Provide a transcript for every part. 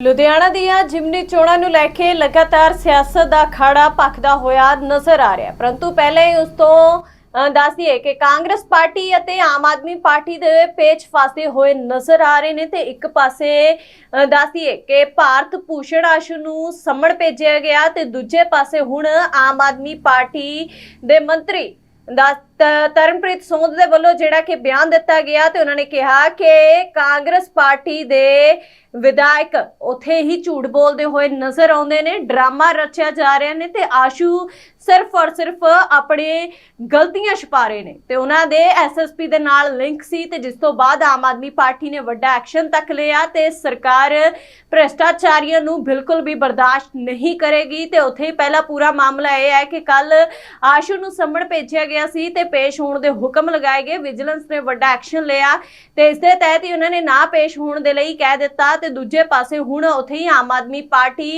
ਲੁਧਿਆਣਾ ਦੀਆਂ ਜਿਮਨੀ ਚੋਣਾਂ ਨੂੰ ਲੈ ਕੇ ਲਗਾਤਾਰ ਸਿਆਸਤ ਦਾ ਖਾੜਾ ਭਖਦਾ ਹੋਇਆ ਨਜ਼ਰ ਆ ਰਿਹਾ ਹੈ। ਪਰੰਤੂ ਪਹਿਲੇ ਉਸ ਤੋਂ ਦੱਸ ਦਈਏ ਕਿ ਕਾਂਗਰਸ ਪਾਰਟੀ ਅਤੇ ਆਮ ਆਦਮੀ ਪਾਰਟੀ ਦੇ ਪੇਚ ਫਾਸੇ ਹੋਏ ਨਜ਼ਰ ਆ ਰਹੇ ਨੇ ਤੇ ਇੱਕ ਪਾਸੇ ਅ, ਦੱਸ ਦਈਏ ਕਿ ਭਾਰਤ ਭੂਸ਼ਣ ਆਸ਼ੂ ਨੂੰ ਸਮਣ ਭੇਜਿਆ ਗਿਆ ਤੇ ਦੂਜੇ ਪਾਸੇ ਹੁਣ ਆਮ ਆਦਮੀ ਪਾਰਟੀ ਦੇ ਮੰਤਰੀ ਦਾ ਤਰਨਪ੍ਰੀਤ ਸੋਂਦ ਦੇ ਵੱਲੋਂ ਜਿਹੜਾ ਕਿ ਬਿਆਨ ਦਿੱਤਾ ਗਿਆ ਤੇ ਉਹਨਾਂ ਨੇ ਕਿਹਾ ਕਿ ਕਾਂਗਰਸ ਪਾਰਟੀ ਦੇ ਵਿਧਾਇਕ ਉਥੇ ਹੀ ਝੂਠ ਬੋਲਦੇ ਹੋਏ ਨਜ਼ਰ ਆਉਂਦੇ ਨੇ, ਡਰਾਮਾ ਰਚਿਆ ਜਾ ਰਿਹਾ ਨੇ ਤੇ ਆਸ਼ੂ ਸਿਰਫ ਔਰ ਸਿਰਫ ਆਪਣੇ ਗਲਤੀਆਂ ਛਪਾ ਰਹੇ ਨੇ ਤੇ ਉਹਨਾਂ ਦੇ ਐਸਐਸਪੀ ਦੇ ਨਾਲ ਲਿੰਕ ਸੀ ਤੇ ਜਿਸ ਤੋਂ ਬਾਅਦ ਆਮ ਆਦਮੀ ਪਾਰਟੀ ਨੇ ਵੱਡਾ ਐਕਸ਼ਨ ਤੱਕ ਲਿਆ ਤੇ ਸਰਕਾਰ ਭ੍ਰਿਸ਼ਟਾਚਾਰੀਆਂ ਨੂੰ ਬਿਲਕੁਲ ਵੀ ਬਰਦਾਸ਼ਤ ਨਹੀਂ ਕਰੇਗੀ ਤੇ ਉੱਥੇ ਹੀ ਪਹਿਲਾ ਪੂਰਾ ਮਾਮਲਾ ਇਹ ਹੈ ਕਿ ਕੱਲ ਆਸ਼ੂ ਨੂੰ ਸੰਮਣ ਭੇਜਿਆ ਗਿਆ ਸੀ ਤੇ ਪੇਸ਼ ਹੋਣ ਦੇ ਹੁਕਮ ਲਗਾਏ ਗਏ। ਵਿਜੀਲੈਂਸ ਨੇ ਵੱਡਾ ਐਕਸ਼ਨ ਲਿਆ ਤੇ ਇਸ ਦੇ ਤਹਿਤ ਹੀ ਉਹਨਾਂ ਨੇ ਨਾ ਪੇਸ਼ ਹੋਣ ਦੇ ਲਈ ਕਹਿ ਦਿੱਤਾ ਤੇ ਦੂਜੇ ਪਾਸੇ ਹੁਣ ਉੱਥੇ ਹੀ ਆਮ ਆਦਮੀ ਪਾਰਟੀ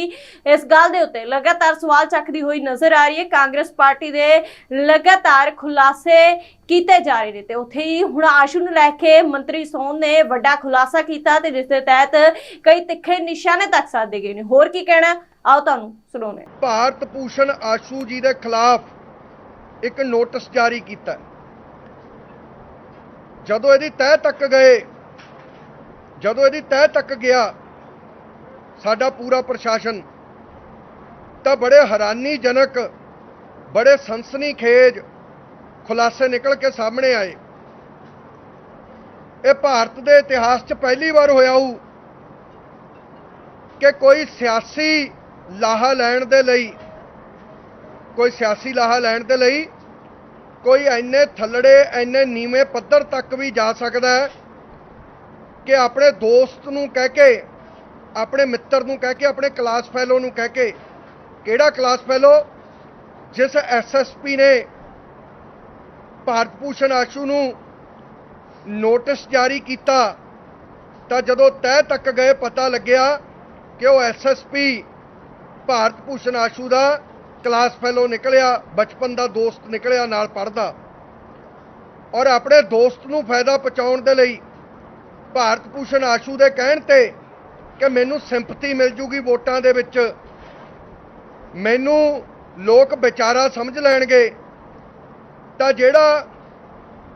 ਇਸ ਗੱਲ ਦੇ ਉੱਤੇ ਲਗਾਤਾਰ ਸਵਾਲ ਚੱਕਦੀ ਹੋਈ ਨਜ਼ਰ ਆ ਰਹੀ ਹੈ। ਕਾਂਗਰਸ ਪਾਰਟੀ ਦੇ ਲਗਾਤਾਰ ਖੁਲਾਸੇ ਕੀਤੇ ਜਾ ਰਹੇ ਨੇ ਤੇ ਉੱਥੇ ਹੀ ਹੁਣ ਆਸ਼ੂ ਨੂੰ ਲੈ ਕੇ ਮੰਤਰੀ ਸੋਨ ਨੇ ਵੱਡਾ ਖੁਲਾਸਾ ਕੀਤਾ ਤੇ ਜਿਸ ਦੇ ਤਹਿਤ ਕਈ ਤਿੱਖੇ ਨਿਸ਼ਾਨੇ ਤੱਕ ਸਾਧੇ ਗਏ ਨੇ। ਹੋਰ ਕੀ ਕਹਿਣਾ? ਆਓ ਤੁਹਾਨੂੰ ਸੁਣਾਉਣੇ ਭਾਰਤ ਭੂਸ਼ਣ ਆਸ਼ੂ ਜੀ ਦੇ ਖਿਲਾਫ ਇੱਕ ਨੋਟਿਸ ਜਾਰੀ ਕੀਤਾ। ਜਦੋਂ ਇਹਦੀ ਤਹਿ ਤੱਕ ਗਏ, ਜਦੋਂ ਇਹਦੀ ਤਹਿ ਤੱਕ ਗਿਆ ਸਾਡਾ ਪੂਰਾ ਪ੍ਰਸ਼ਾਸਨ, ਤਾਂ ਬੜੇ ਹੈਰਾਨੀਜਨਕ, ਬੜੇ ਸਨਸਨੀਖੇਜ ਖੁਲਾਸੇ ਨਿਕਲ ਕੇ ਸਾਹਮਣੇ ਆਏ। ਇਹ ਭਾਰਤ ਦੇ ਇਤਿਹਾਸ 'ਚ ਪਹਿਲੀ ਵਾਰ ਹੋਇਆ ਹੋਊ ਕਿ ਕੋਈ ਸਿਆਸੀ ਲਾਹਾ ਲੈਣ ਦੇ ਲਈ ਕੋਈ ਸਿਆਸੀ ਲਾਹਾ ਲੈਣ ਦੇ ਲਈ ਕੋਈ ਐਨੇ ਥੱਲੜੇ ਐਨੇ ਨੀਵੇਂ ਪੱਧਰ ਤੱਕ ਵੀ ਜਾ ਸਕਦਾ ਹੈ ਕਿ ਆਪਣੇ ਦੋਸਤ ਨੂੰ ਕਹਿ ਕੇ, ਆਪਣੇ ਮਿੱਤਰ ਨੂੰ ਕਹਿ ਕੇ, ਆਪਣੇ ਕਲਾਸ ਫੈਲੋ ਨੂੰ ਕਹਿ ਕੇ, ਕਿਹੜਾ ਕਲਾਸ ਫੈਲੋ? ਜਿਸ ਐਸਐਸਪੀ ਨੇ ਭਾਰਤ ਭੂਸ਼ਣ ਆਸ਼ੂ ਨੂੰ ਨੋਟਿਸ ਜਾਰੀ ਕੀਤਾ, ਤਾਂ ਜਦੋਂ ਤਹਿ ਤੱਕ ਗਏ ਪਤਾ ਲੱਗਿਆ ਕਿ ਉਹ ਐਸਐਸਪੀ ਭਾਰਤ ਭੂਸ਼ਣ ਆਸ਼ੂ ਦਾ ਕਲਾਸ ਫੈਲੋ ਨਿਕਲਿਆ, ਬਚਪਨ ਦਾ ਦੋਸਤ ਨਿਕਲਿਆ ਨਾਲ ਪੜਦਾ ਔਰ ਆਪਣੇ ਦੋਸਤ ਨੂੰ ਫਾਇਦਾ ਪਹੁੰਚਾਉਣ ਦੇ ਲਈ ਭਾਰਤ ਭੂਸ਼ਣ ਆਸ਼ੂ ਦੇ ਕਹਿਣ ਤੇ ਕਿ ਮੈਨੂੰ ਸਿੰਪਥੀ ਮਿਲ ਜੂਗੀ ਵੋਟਾਂ ਦੇ ਵਿੱਚ। ਮੈਨੂੰ ਲੋਕ ਵਿਚਾਰਾ ਸਮਝ ਲੈਣਗੇ। ਤਾਂ ਜਿਹੜਾ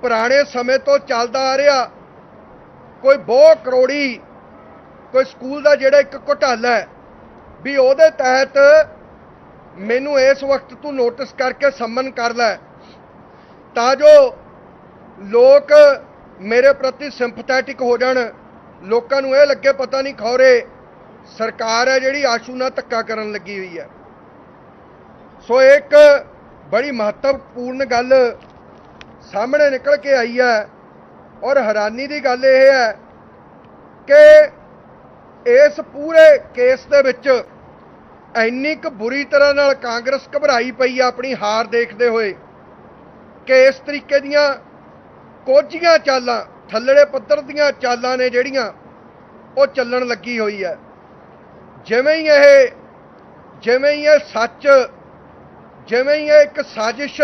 ਪੁਰਾਣੇ ਸਮੇਂ ਤੋਂ ਚੱਲਦਾ ਆ ਰਿਹਾ, ਕੋਈ ਬਹੁ ਕਰੋੜੀ, ਕੋਈ ਸਕੂਲ ਦਾ ਜਿਹੜਾ ਇੱਕ ਘੁਟਾਲਾ ਵੀ ਉਹਦੇ ਤਹਿਤ ਮੈਨੂੰ ਇਸ ਵਕਤ ਤੂੰ ਨੋਟਿਸ ਕਰਕੇ ਸੰਮਨ ਕਰ ਲੈ। ਤਾਂ ਜੋ ਲੋਕ ਮੇਰੇ ਪ੍ਰਤੀ ਸਿੰਪਥੈਟਿਕ ਹੋ ਜਾਣ। ਲੋਕਾਂ ਨੂੰ ਇਹ ਲੱਗੇ ਪਤਾ ਨਹੀਂ ਖੌਰੇ, ਸਰਕਾਰ ਹੈ ਜਿਹੜੀ ਆਸ਼ੂ ਨਾਲ ਧੱਕਾ ਕਰਨ ਲੱਗੀ ਹੋਈ ਹੈ। ਸੋ ਇੱਕ ਬੜੀ ਮਹੱਤਵਪੂਰਨ ਗੱਲ ਸਾਹਮਣੇ ਨਿਕਲ ਕੇ ਆਈ ਹੈ ਔਰ ਹੈਰਾਨੀ ਦੀ ਗੱਲ ਇਹ ਹੈ ਕਿ ਇਸ ਪੂਰੇ ਕੇਸ ਦੇ ਵਿੱਚ ਇੰਨੀ ਕੁ ਬੁਰੀ ਤਰ੍ਹਾਂ ਨਾਲ ਕਾਂਗਰਸ ਘਬਰਾਈ ਪਈ ਆ ਆਪਣੀ ਹਾਰ ਦੇਖਦੇ ਹੋਏ ਕਿ ਇਸ ਤਰੀਕੇ ਦੀਆਂ ਕੋਝੀਆਂ ਚਾਲਾਂ, ਥੱਲੜੇ ਪੱਧਰ ਦੀਆਂ ਚਾਲਾਂ ਨੇ ਜਿਹੜੀਆਂ ਉਹ ਚੱਲਣ ਲੱਗੀ ਹੋਈ ਹੈ। ਜਿਵੇਂ ਹੀ ਇਹ, ਜਿਵੇਂ ਹੀ ਇਹ ਸੱਚ, ਜਿਵੇਂ ਹੀ ਇਹ ਇੱਕ ਸਾਜ਼ਿਸ਼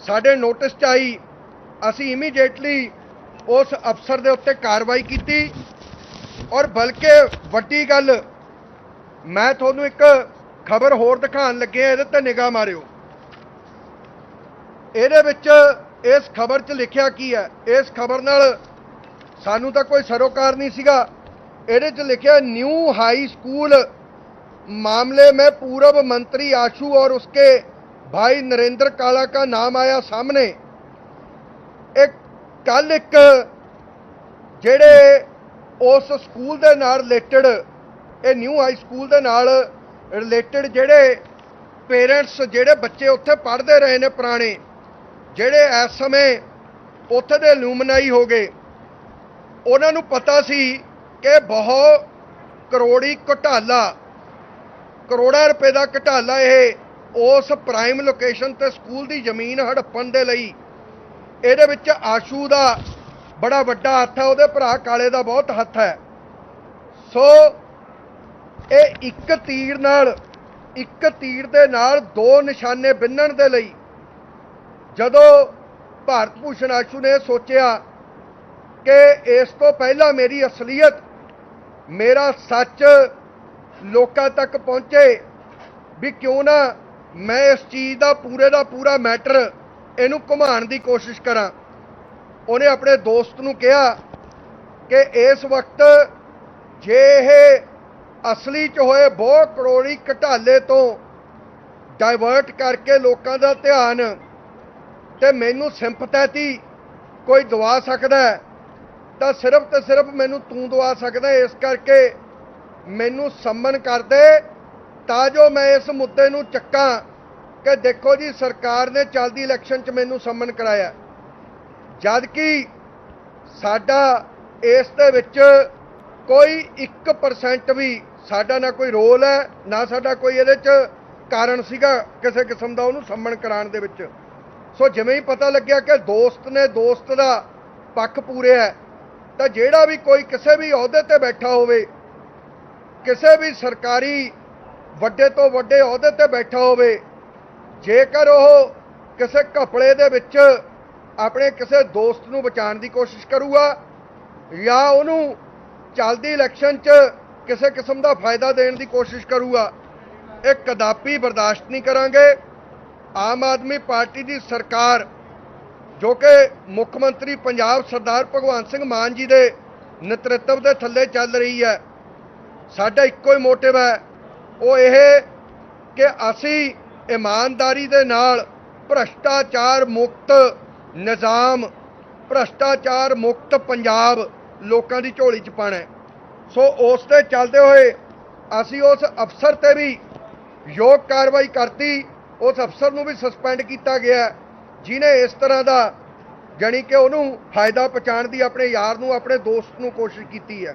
ਸਾਡੇ ਨੋਟਿਸ 'ਚ ਆਈ, ਅਸੀਂ ਇਮੀਡੀਏਟਲੀ ਉਸ ਅਫਸਰ ਦੇ ਉੱਤੇ ਕਾਰਵਾਈ ਕੀਤੀ ਔਰ ਬਲਕਿ ਵੱਡੀ ਗੱਲ ਮੈਂ ਤੁਹਾਨੂੰ ਇੱਕ ਖਬਰ ਹੋਰ ਦਿਖਾਉਣ ਲੱਗਿਆ ਇਹਦੇ ਤੇ ਨਿਗਾਹ ਮਾਰਿਓ। ਇਹਦੇ ਵਿੱਚ ਇਸ ਖਬਰ 'ਚ ਲਿਖਿਆ ਕੀ ਹੈ? ਇਸ ਖਬਰ ਨਾਲ ਸਾਨੂੰ ਤਾਂ ਕੋਈ ਸਰੋਕਾਰ ਨਹੀਂ ਸੀਗਾ। ਇਹਦੇ 'ਚ ਲਿਖਿਆ ਨਿਊ ਹਾਈ ਸਕੂਲ ਮਾਮਲੇ ਮੈਂ ਪੂਰਬ ਮੰਤਰੀ ਆਸ਼ੂ ਔਰ ਉਸਕੇ ਭਾਈ ਨਰਿੰਦਰ ਕਾਲਾ का ਨਾਮ ਆਇਆ ਸਾਹਮਣੇ। एक कल ਇੱਕ ਜਿਹੜੇ ਉਸ ਸਕੂਲ ਦੇ ਨਾਲ ਰਿਲੇਟਡ ਇਹ ਨਿਊ ਹਾਈ ਸਕੂਲ ਦੇ ਨਾਲ ਰਿਲੇਟਡ ਜਿਹੜੇ ਪੇਰੈਂਟਸ ਜਿਹੜੇ ਬੱਚੇ ਉੱਥੇ ਪੜ੍ਹਦੇ ਰਹੇ ਨੇ ਪੁਰਾਣੇ, ਜਿਹੜੇ ਇਸ ਸਮੇਂ ਉੱਥੇ ਦੇ ਲੂਮਨਾਈ ਹੋ ਗਏ, ਉਹਨਾਂ ਨੂੰ ਪਤਾ ਸੀ ਕਿ ਬਹੁਤ ਕਰੋੜੀ ਘੁਟਾਲਾ, ਕਰੋੜਾਂ ਰੁਪਏ ਦਾ ਘੁਟਾਲਾ ਇਹ ਉਸ ਪ੍ਰਾਈਮ ਲੋਕੇਸ਼ਨ ਤੇ ਸਕੂਲ ਦੀ ਜ਼ਮੀਨ ਹੜੱਪਣ ਦੇ ਲਈ। ਇਹਦੇ ਵਿੱਚ ਆਸ਼ੂ ਦਾ ਬੜਾ ਵੱਡਾ ਹੱਥ ਹੈ, ਉਹਦੇ ਭਰਾ ਕਾਲੇ ਦਾ ਬਹੁਤ ਹੱਥ ਹੈ। ਸੋ ਇਹ ਇੱਕ ਤੀਰ ਨਾਲ, ਇੱਕ ਤੀਰ ਦੇ ਨਾਲ ਦੋ ਨਿਸ਼ਾਨੇ ਬਿੰਨਣ ਦੇ ਲਈ ਜਦੋਂ ਭਾਰਤ ਭੂਸ਼ਣ ਆਸ਼ੂ ਨੇ ਸੋਚਿਆ ਕਿ ਇਸ ਤੋਂ ਪਹਿਲਾਂ ਮੇਰੀ ਅਸਲੀਅਤ ਮੇਰਾ ਸੱਚ ਲੋਕਾਂ ਤੱਕ ਪਹੁੰਚੇ ਵੀ ਕਿਉਂ ਨਾ ਮੈਂ ਇਸ ਚੀਜ਼ ਦਾ ਪੂਰੇ ਦਾ ਪੂਰਾ ਮੈਟਰ ਇਹਨੂੰ ਘੁਮਾਉਣ ਦੀ ਕੋਸ਼ਿਸ਼ ਕਰਾਂ। ਉਹਨੇ ਆਪਣੇ ਦੋਸਤ ਨੂੰ ਕਿਹਾ ਕਿ ਇਸ ਵਕਤ ਜੇ ਇਹ ਅਸਲੀ ਚ ਹੋਏ ਬਹੁਤ ਕਰੋੜੀ ਘਟਾਲੇ ਤੋਂ ਡਾਇਵਰਟ ਕਰਕੇ ਲੋਕਾਂ ਦਾ ਧਿਆਨ ਤੇ ਮੈਨੂੰ ਸਿੰਪਥੈਟੀ ਕੋਈ ਦਵਾ ਸਕਦਾ ਤਾਂ ਸਿਰਫ ਤੇ ਸਿਰਫ ਮੈਨੂੰ ਤੂੰ ਦਵਾ ਸਕਦਾ ਇਸ ਕਰਕੇ ਮੈਨੂੰ ਸੰਮਨ ਕਰਦੇ ਤਾਂ ਜੋ ਮੈਂ ਇਸ ਮੁੱਦੇ ਨੂੰ ਚੱਕਾਂ ਕਿ ਦੇਖੋ ਜੀ, ਸਰਕਾਰ ਨੇ ਚੱਲਦੀ ਇਲੈਕਸ਼ਨ 'ਚ ਮੈਨੂੰ ਸੰਮਨ ਕਰਾਇਆ। ਜਦ ਕਿ ਸਾਡਾ ਇਸ ਦੇ ਵਿੱਚ ਕੋਈ 1% ਵੀ ਸਾਡਾ ਨਾ ਕੋਈ ਰੋਲ ਹੈ, ਨਾ ਸਾਡਾ ਕੋਈ ਇਹਦੇ 'ਚ ਕਾਰਨ ਸੀਗਾ ਕਿਸੇ ਕਿਸਮ ਦਾ ਉਹਨੂੰ ਸੰਮਣ ਕਰਾਉਣ ਦੇ ਵਿੱਚ। ਸੋ ਜਿਵੇਂ ਹੀ ਪਤਾ ਲੱਗਿਆ ਕਿ ਦੋਸਤ ਨੇ ਦੋਸਤ ਦਾ ਪੱਖ ਪੂਰਿਆ ਤਾਂ ਜਿਹੜਾ ਵੀ ਕੋਈ ਕਿਸੇ ਵੀ ਅਹੁਦੇ ਤੇ ਬੈਠਾ ਹੋਵੇ, ਕਿਸੇ ਵੀ ਸਰਕਾਰੀ ਵੱਡੇ ਤੋਂ ਵੱਡੇ ਅਹੁਦੇ ਤੇ ਬੈਠਾ ਹੋਵੇ, ਜੇਕਰ ਉਹ ਕਿਸੇ ਘਪਲੇ ਦੇ ਵਿੱਚ ਆਪਣੇ ਕਿਸੇ ਦੋਸਤ ਨੂੰ ਬਚਾਉਣ ਦੀ ਕੋਸ਼ਿਸ਼ ਕਰੂਗਾ ਜਾਂ ਉਹਨੂੰ ਚੱਲਦੀ ਇਲੈਕਸ਼ਨ 'ਚ ਕਿਸੇ ਕਿਸਮ ਦਾ ਫਾਇਦਾ ਦੇਣ ਦੀ ਕੋਸ਼ਿਸ਼ ਕਰੂਗਾ। ਇਹ ਕਦਾਪੀ ਬਰਦਾਸ਼ਤ ਨਹੀਂ ਕਰਾਂਗੇ। ਆਮ ਆਦਮੀ ਪਾਰਟੀ ਦੀ ਸਰਕਾਰ, ਜੋ ਕਿ ਮੁੱਖ ਮੰਤਰੀ ਪੰਜਾਬ ਸਰਦਾਰ ਭਗਵੰਤ ਸਿੰਘ ਮਾਨ ਜੀ ਦੇ ਨੇਤਰਤਵ ਦੇ ਥੱਲੇ ਚੱਲ ਰਹੀ ਹੈ, ਸਾਡਾ ਇੱਕੋ ਹੀ ਮੋਟਿਵ ਹੈ। ਉਹ ਇਹ ਕਿ ਅਸੀਂ ਇਮਾਨਦਾਰੀ ਦੇ ਨਾਲ ਭ੍ਰਸ਼ਟਾਚਾਰ ਮੁਕਤ ਨਿਜ਼ਾਮ, ਭ੍ਰਸ਼ਟਾਚਾਰ ਮੁਕਤ ਪੰਜਾਬ ਲੋਕਾਂ ਦੀ ਝੋਲੀ 'ਚ ਪਾਣਾ ਸੋ ਉਸ ਤੇ ਚੱਲਦੇ ਹੋਏ ਅਸੀਂ ਉਸ ਅਫਸਰ ਤੇ ਵੀ ਯੋਗ ਕਾਰਵਾਈ ਕਰਤੀ। ਉਸ ਅਫਸਰ ਨੂੰ ਵੀ ਸਸਪੈਂਡ ਕੀਤਾ ਗਿਆ। ਹੈ, ਜਿਨੇ ਇਸ ਤਰ੍ਹਾਂ ਦਾ ਜਾਣੀ ਕਿ ਉਹਨੂੰ ਫਾਇਦਾ ਪਹੁੰਚਾਉਣ ਦੀ ਆਪਣੇ ਯਾਰ ਨੂੰ ਆਪਣੇ ਦੋਸਤ ਨੂੰ ਕੋਸ਼ਿਸ਼ ਕੀਤੀ ਹੈ।